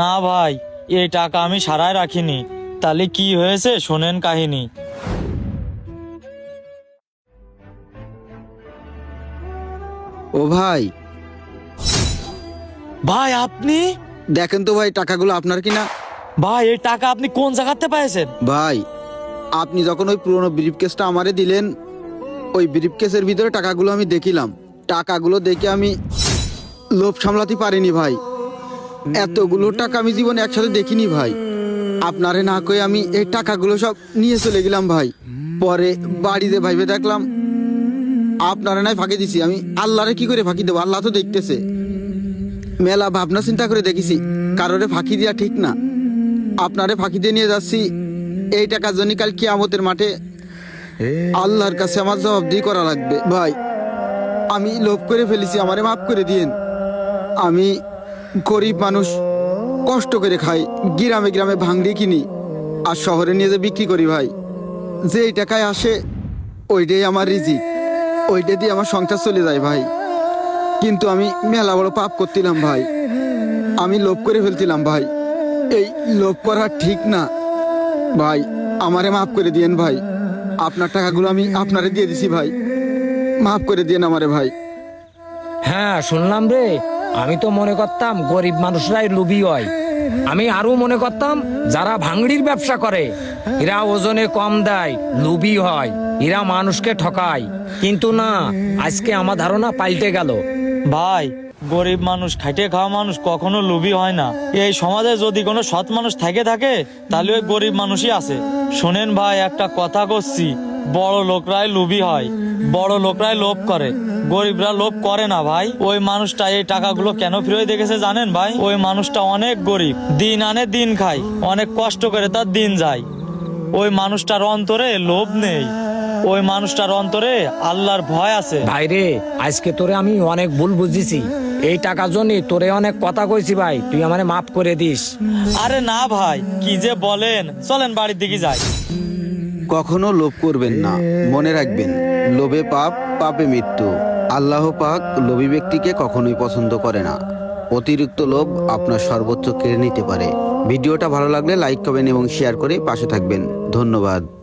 না ভাই এই টাকা আমি সারায় রাখিনি। তাহলে কি হয়েছে শোনেন কাহিনী। ও ভাই। ভাই আপনি? দেখেন তো ভাই টাকাগুলো আপনার কিনা? ভাই এই টাকা আপনি কোন জায়গাতে পেয়েছেন ভাই আপনি যখন ওই পুরনো ব্রিফ কেসটা আমারে দিলেন ওই ব্রিফ কেসের ভিতরে টাকাগুলো আমি দেখিলাম। টাকাগুলো দেখে আমি লোভ সামলাতে পারিনি ভাই। এতগুলো টাকা আমি জীবনে একসাথে দেখিনি ভাই। আপনারে না কয়ে আমি এই টাকাগুলো সব নিয়ে চলে গেলাম ভাই। পরে বাড়িতে ভাইবে দেখলাম, আপনারে নাই ফাঁকি দিছি, আমি আল্লাহরে কি করে ফাঁকি দেবো? আল্লাহ তো দেখতেছে। মেলা ভাবনা চিন্তা করে দেখেছি, কারোরে ফাঁকি দেওয়া ঠিক না। আপনারে ফাঁকি দিয়ে নিয়ে যাচ্ছি, এই টাকার জন্য কাল কিয়ামতের মাঠে আল্লাহর কাছে আমার জবাবদিহি করা লাগবে। ভাই, আমি লোভ করে ফেলেছি, আমারে মাফ করে দিয়েন। আমি গরিব মানুষ কষ্ট করে খাই গ্রামে গ্রামে ভাঙড়ি কিনি আর শহরে নিয়ে যে বিক্রি করি ভাই। যে এই টাকায় আসে, ওইটাই আমার রিজি, ওইটা দিয়ে আমার সংসার চলে যায় ভাই। কিন্তু আমি মেলা বড় পাপ করছিলাম ভাই, আমি লোভ করে ফেলছিলাম ভাই। এই লোভ করা ঠিক না। ভাই, আমারে মাফ করে দিয়েন ভাই, আপনার টাকাগুলো আমি আপনারে দিয়ে দিছি ভাই। মাফ করে দিয়েন আমারে ভাই। হ্যাঁ শুনলাম রে। আমি তো মনে করতাম গরিব মানুষরাই লুবি হয়। আমি আরও মনে করতাম যারা ভাঙড়ির ব্যবসা করে, এরা ওজনে কম দেয় লুবি হয়, এরা মানুষকে ঠকায়। কিন্তু না, আজকে আমার ধারণা পাল্টে গেল। ভাই, গরিব মানুষ খাইটে খাওয়া মানুষ কখনো লোভী হয় না। এই সমাজে যদি কোনো সৎ মানুষ থেকে থাকে, তাহলে ওই গরিব মানুষই আছে। শোনেন ভাই, একটা কথা করছি। বড় লোকরাই লোভী হয় বড় লোকরাই লোভ করে। গরিবরা লোভ করে না ভাই। ওই মানুষটা এই টাকাগুলো কেন ফিরে দেখেছে জানেন ভাই? ওই মানুষটা অনেক গরিব। দিন আনে দিন খায় অনেক কষ্ট করে তার দিন যায়। ওই মানুষটার অন্তরে লোভ নেই। ওই মানুষটার অন্তরে আল্লাহর ভয় আছে। ভাইরে আজকে তোরে আমি অনেক ভুল বুঝেছি। এই টাকার জন্য তোরে অনেক কথা কইছি ভাই। তুই আমারে মাফ করে দিস। আরে না ভাই কি যে বলেন। চলেন বাড়ির দিকে যাই। কখনো লোভ করবেন না। মনে রাখবেন, লোভে পাপ, পাপে মৃত্যু। আল্লাহ পাক লোভী ব্যক্তিকে কখনোই পছন্দ করে না। অতিরিক্ত লোভ আপনার সর্বোচ্চ কেড়ে নিতে পারে। ভিডিওটা ভালো লাগলে লাইক করবেন এবং শেয়ার করে পাশে থাকবেন। ধন্যবাদ।